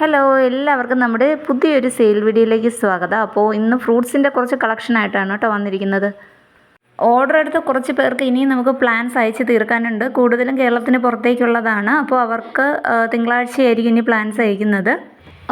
Hello എല്ലാവർക്കും നമ്മുടെ പുതിയൊരു സെയിൽ വീഡിയോയിലേക്ക് സ്വാഗതം. അപ്പോൾ ഇന്ന് ഫ്രൂട്ട്സിന്റെ കുറച്ച് കളക്ഷൻ ആയിട്ടാണ് കേട്ടോ വന്നിരിക്കുന്നത്. ഓർഡർ എടുത്ത കുറച്ച് പേർക്ക് ഇനിയും നമുക്ക് പ്ലാൻസ് അയച്ച് തീർക്കാനുണ്ട്. കൂടുതലും കേരളത്തിന് പുറത്തേക്കുള്ളതാണ്. അപ്പോൾ അവർക്ക് തിങ്കളാഴ്ചയായിരിക്കും ഇനി പ്ലാൻസ് അയക്കുന്നത്.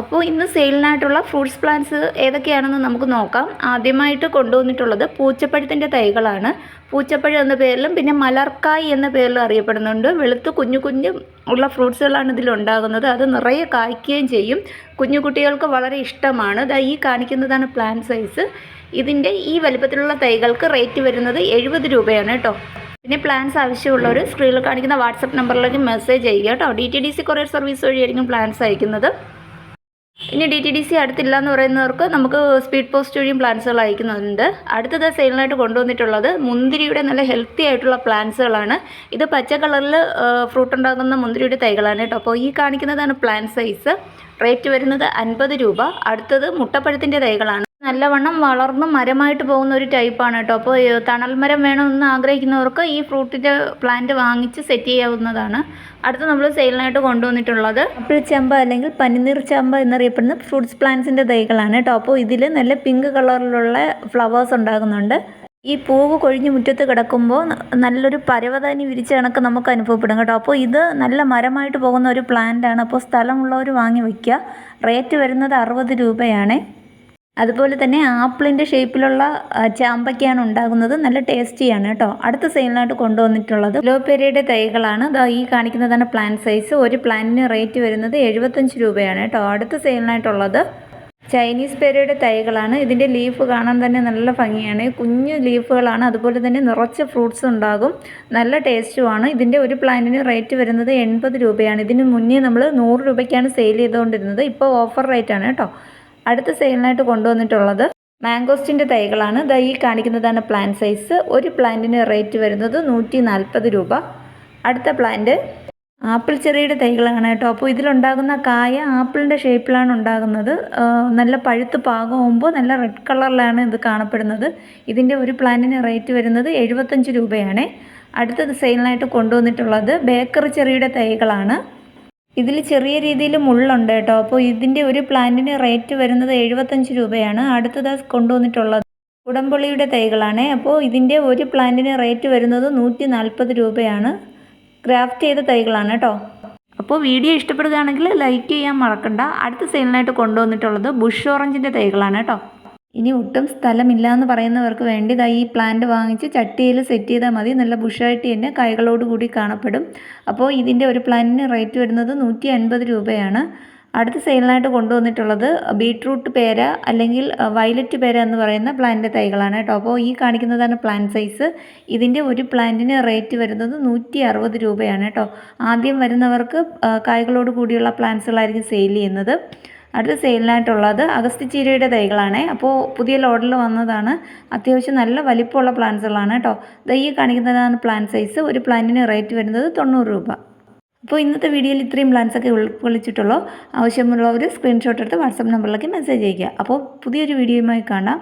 അപ്പോൾ ഇന്ന് സെയിലിനായിട്ടുള്ള ഫ്രൂട്ട്സ് പ്ലാന്റ്സ് ഏതൊക്കെയാണെന്ന് നമുക്ക് നോക്കാം. ആദ്യമായിട്ട് കൊണ്ടുവന്നിട്ടുള്ളത് പൂച്ചപ്പഴത്തിന്റെ തൈകളാണ്. പൂച്ചപ്പഴം എന്ന പേരിലും പിന്നെ മലർക്കായ് എന്ന പേരിലും അറിയപ്പെടുന്നുണ്ട്. വെളുത്ത് കുഞ്ഞു കുഞ്ഞു ഉള്ള ഫ്രൂട്ട്സുകളാണ് ഇതിലുണ്ടാകുന്നത് അത് നിറയെ കായ്ക്കുകയും ചെയ്യും. കുഞ്ഞു കുട്ടികൾക്ക് വളരെ ഇഷ്ടമാണ്. ദാ ഈ കാണിക്കുന്നതാണ് പ്ലാന്റ് സൈസ്. ഇതിന്റെ ഈ വലിപ്പത്തിലുള്ള തൈകൾക്ക് റേറ്റ് വരുന്നത് എഴുപത് രൂപയാണ് കേട്ടോ. പിന്നെ പ്ലാൻസ് ആവശ്യമുള്ളവർ സ്ക്രീനിൽ കാണിക്കുന്ന വാട്സപ്പ് നമ്പറിലേക്ക് മെസ്സേജ് ചെയ്യുക കേട്ടോ. D T D C courier service വഴിയായിരിക്കും പ്ലാൻസ് അയക്കുന്നത് ഇനി ഡി ടി ഡി സി അടുത്തില്ല എന്ന് പറയുന്നവർക്ക് നമുക്ക് സ്പീഡ് പോസ്റ്റ് വഴിയും പ്ലാന്റ്സുകൾ അയക്കുന്നുണ്ട്. അടുത്തത് സെയിലിനായിട്ട് കൊണ്ടുവന്നിട്ടുള്ളത് മുന്തിരിയുടെ നല്ല ഹെൽത്തി ആയിട്ടുള്ള പ്ലാന്റ്സുകളാണ് ഇത് പച്ച കളറിൽ ഫ്രൂട്ട് ഉണ്ടാകുന്ന മുന്തിരിയുടെ തൈകളാണ് കേട്ടോ. അപ്പോൾ ഈ കാണിക്കുന്നതാണ് പ്ലാന്റ് സൈസ് റേറ്റ് വരുന്നത് അൻപത് രൂപ. അടുത്തത് മുട്ടപ്പഴത്തിന്റെ തൈകളാണ്. നല്ലവണ്ണം വളർന്ന് മരമായിട്ട് പോകുന്ന ഒരു ടൈപ്പാണ് കേട്ടോ. അപ്പോൾ തണൽ മരം വേണമെന്ന് ആഗ്രഹിക്കുന്നവർക്ക് ഈ ഫ്രൂട്ടിന്റെ പ്ലാന്റ് വാങ്ങിച്ച് സെറ്റ് ചെയ്യാവുന്നതാണ്. അടുത്ത് നമ്മൾ സെയിലിനായിട്ട് കൊണ്ടുവന്നിട്ടുള്ളത്. ആപ്പിൾ ചെമ്പ അല്ലെങ്കിൽ പനിനീർ ചെമ്പ എന്നറിയപ്പെടുന്ന ഫ്രൂട്ട്സ് പ്ലാന്റ്സിന്റെ തൈകളാണ് കേട്ടോ. അപ്പോൾ ഇതിൽ നല്ല പിങ്ക് കളറിലുള്ള ഫ്ലവേഴ്സ് ഉണ്ടാകുന്നുണ്ട്. ഈ പൂവ് കൊഴിഞ്ഞ് മുറ്റത്ത് കിടക്കുമ്പോൾ നല്ലൊരു പരവതാനി വിരിച്ച കണക്ക് നമുക്ക് അനുഭവപ്പെടും കേട്ടോ. അപ്പോൾ ഇത് നല്ല മരമായിട്ട് പോകുന്ന ഒരു പ്ലാന്റ് ആണ് അപ്പോൾ സ്ഥലമുള്ളവർ വാങ്ങി വയ്ക്കുക റേറ്റ് വരുന്നത് അറുപത് രൂപയാണ്. അതുപോലെ തന്നെ ആപ്പിളിന്റെ ഷേപ്പിലുള്ള ചാമ്പയ്ക്കാണ് ഉണ്ടാകുന്നത്. നല്ല ടേസ്റ്റിയാണ് കേട്ടോ. അടുത്ത സെയിലിനായിട്ട് കൊണ്ടുവന്നിട്ടുള്ളത് ലോപ്പേരയുടെ തൈകളാണ്. അതാ ഈ കാണിക്കുന്നതാണ് പ്ലാൻ സൈസ്. ഒരു പ്ലാന്റിന് റേറ്റ് വരുന്നത് എഴുപത്തഞ്ച് രൂപയാണ് കേട്ടോ. അടുത്ത സെയിലിനായിട്ടുള്ളത് ചൈനീസ് പേരയുടെ തൈകളാണ്. ഇതിന്റെ ലീഫ് കാണാൻ തന്നെ നല്ല ഭംഗിയാണ്. കുഞ്ഞു ലീഫുകളാണ്. അതുപോലെ തന്നെ നിറച്ച് ഫ്രൂട്ട്സ് ഉണ്ടാകും. നല്ല ടേസ്റ്റുമാണ്. ഇതിന്റെ ഒരു പ്ലാന്റിന് റേറ്റ് വരുന്നത് എൺപത് രൂപയാണ്. ഇതിന് മുന്നേ നമ്മൾ നൂറ് രൂപയ്ക്കാണ് സെയിൽ ചെയ്തുകൊണ്ടിരുന്നത്. ഇപ്പോൾ ഓഫർ റേറ്റാണ് കേട്ടോ. അടുത്ത സെയിലിനായിട്ട് കൊണ്ടുവന്നിട്ടുള്ളത് മാംഗോസ്റ്റിന്റെ തൈകളാണ്. ദാ ഈ കാണിക്കുന്നതാണ് പ്ലാന്റ് സൈസ്. ഒരു പ്ലാന്റിന് റേറ്റ് വരുന്നത് നൂറ്റി നാൽപ്പത് രൂപ. അടുത്ത പ്ലാന്റ് ആപ്പിൾ ചെറിയുടെ തൈകളാണ് കേട്ടോ. അപ്പോൾ ഇതിലുണ്ടാകുന്ന കായ ആപ്പിളിന്റെ ഷേപ്പിലാണ് ഉണ്ടാകുന്നത്. നല്ല പഴുത്ത് പാകമാകുമ്പോൾ നല്ല റെഡ് കളറിലാണ് ഇത് കാണപ്പെടുന്നത്. ഇതിന്റെ ഒരു പ്ലാന്റിന് റേറ്റ് വരുന്നത് എഴുപത്തഞ്ച് രൂപയാണ്. അടുത്തത് സെയിലിനായിട്ട് കൊണ്ടുവന്നിട്ടുള്ളത് ബേക്കറി ചെറിയുടെ തൈകളാണ്. ഇതിൽ ചെറിയ രീതിയിൽ മുള്ളുണ്ട് കേട്ടോ. അപ്പോൾ ഇതിന്റെ ഒരു പ്ലാന്റിന് റേറ്റ് വരുന്നത് എഴുപത്തഞ്ച് രൂപയാണ്. അടുത്തത് കൊണ്ടുവന്നിട്ടുള്ളത് കുടംപുളിയുടെ തൈകളാണ്. അപ്പോൾ ഇതിന്റെ ഒരു പ്ലാന്റിന് റേറ്റ് വരുന്നത് നൂറ്റി നാൽപ്പത് രൂപയാണ്. ക്രാഫ്റ്റ് ചെയ്ത തൈകളാണ് കേട്ടോ. അപ്പോൾ വീഡിയോ ഇഷ്ടപ്പെടുകയാണെങ്കിൽ ലൈക്ക് ചെയ്യാൻ മറക്കണ്ട. അടുത്ത സെയിലിനായിട്ട് കൊണ്ടുവന്നിട്ടുള്ളത് ബുഷ് ഓറഞ്ചിന്റെ തൈകളാണ് കേട്ടോ. ഇനി ഒട്ടും സ്ഥലമില്ല എന്ന് പറയുന്നവർക്ക് വേണ്ടി ദാ ഈ പ്ലാന്റ് വാങ്ങിച്ച് ചട്ടിയിൽ സെറ്റ് ചെയ്താൽ മതി. നല്ല ബുഷായിട്ട് തന്നെ കൂടി കാണപ്പെടും. അപ്പോൾ ഇതിന്റെ ഒരു പ്ലാന്റിന് റേറ്റ് വരുന്നത് നൂറ്റി അൻപത് രൂപയാണ്. അടുത്ത സെയിലിനായിട്ട് കൊണ്ടുവന്നിട്ടുള്ളത് ബീട്രൂട്ട് പേര അല്ലെങ്കിൽ വയലറ്റ് പേര എന്ന് പറയുന്ന പ്ലാന്റ് തൈകളാണ് കേട്ടോ. അപ്പോൾ ഈ കാണിക്കുന്നതാണ് പ്ലാന്റ് സൈസ് ഇതിന്റെ ഒരു പ്ലാന്റിന് റേറ്റ് വരുന്നത് നൂറ്റി അറുപത് രൂപയാണ് കേട്ടോ. ആദ്യം വരുന്നവർക്ക് കായ്കളോട് കൂടിയുള്ള പ്ലാന്റ്സുകളായിരിക്കും സെയിൽ ചെയ്യുന്നത്. അടുത്ത സെയിലിനായിട്ടുള്ളത് അഗസ്തിച്ചീരയുടെ തൈകളാണ്. അപ്പോൾ പുതിയ ലോഡിൽ വന്നതാണ്. അത്യാവശ്യം നല്ല വലിപ്പമുള്ള പ്ലാന്റ്സുകളാണ് കേട്ടോ. ദാ കാണിക്കുന്നതാണ് പ്ലാന്റ് സൈസ്. ഒരു പ്ലാന്റിന് റേറ്റ് വരുന്നത് തൊണ്ണൂറ് രൂപ. അപ്പോൾ ഇന്നത്തെ വീഡിയോയിൽ ഇത്രയും പ്ലാൻസ് ഒക്കെ ഉൾക്കൊള്ളിച്ചിട്ടുള്ളൂ. ആവശ്യമുള്ളവർ സ്ക്രീൻഷോട്ട് എടുത്ത് വാട്സപ്പ് നമ്പറിലേക്ക് മെസ്സേജ് അയയ്ക്കുക. അപ്പോൾ പുതിയൊരു വീഡിയോയുമായി കാണാം.